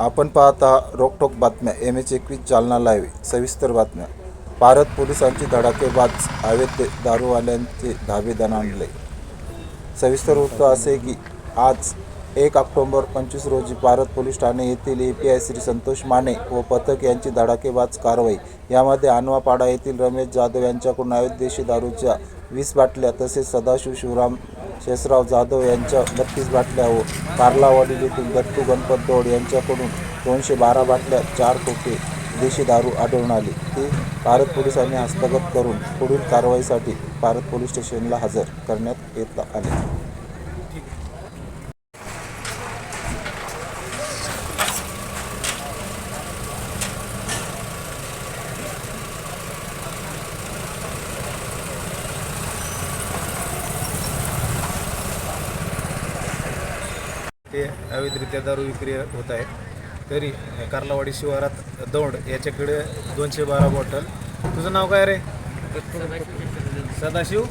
आपण पाहता रोकटोक बातम्या एम एच एकवीस जालना लाईव्ह सविस्तर बातम्या. भारत पोलिसांची धडाकेबाज अवैध दारूवाल्यांचे धाबे दणाणले सविस्तर वृत्त असे की आज एक ऑक्टोंबर पंचवीस रोजी भारत पोलीस ठाणे येथील A P I Shri Santosh Mane व पथक यांची धडाकेबाज कारवाई. यामध्ये आणवापाडा येथील रमेश जाधव यांच्याकडून अवैध देशी दारूच्या वीस बाटल्या तसेच सदाशिव शिवराम शेषराव जाधव यांच्या बत्तीस बाटल्या व हो. कार्लावाडी येथील गट्टू गणपत दौड यांच्याकडून दोनशे बारा बाटल्या चार खोके देशी दारू आढळून आली. ती भारत पोलिसांनी हस्तगत करून पुढील कारवाईसाठी भारत पोलीस स्टेशनला हजर करण्यात येत आले. ते अवैधरित्या दारू विक्री होत आहे. तरी कार्लावाडी शिवारात दौंड याच्याकडे दोनशे बारा बॉटल. तुझं नाव काय रे? सदाशिव?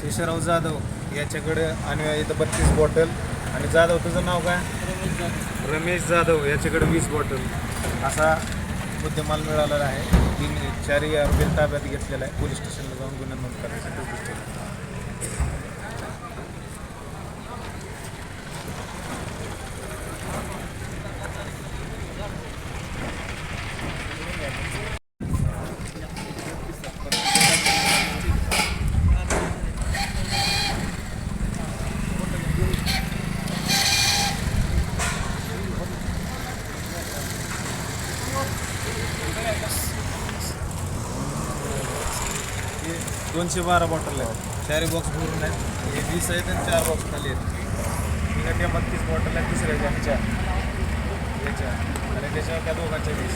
शेषराव जाधव. याच्याकडे आणि इथं बत्तीस बॉटल. आणि जाधव तुझं नाव काय? रमेश जाधव. याच्याकडे वीस बॉटल. असा मुद्देमाल मिळालेला आहे. तीन चारही आरोपी ताब्यात घेतलेला आहे. पोलीस स्टेशनला जाऊन गुन्हा नोंद करायसाठी हे दोनशे बारा बॉटल आहेत. चारही बॉक्स भरून आहेत. हे वीस आहेत आणि चार बॉक्स खाली आहेत. एका बत्तीस बॉटल आहेत दुसऱ्याच्या ह्याच्या याच्या. आणि त्याच्या त्या दोघांच्या वीस.